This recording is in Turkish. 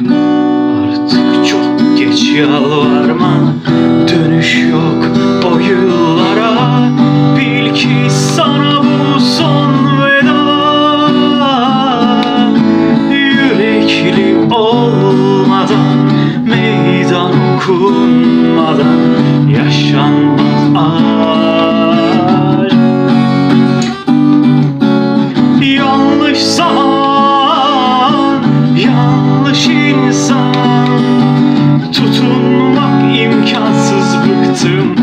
Artık çok geç yalvarma Dönüş yok bu yıllara. Bil ki sana bu son veda. Yürekli olmadan Meydan okunmadan to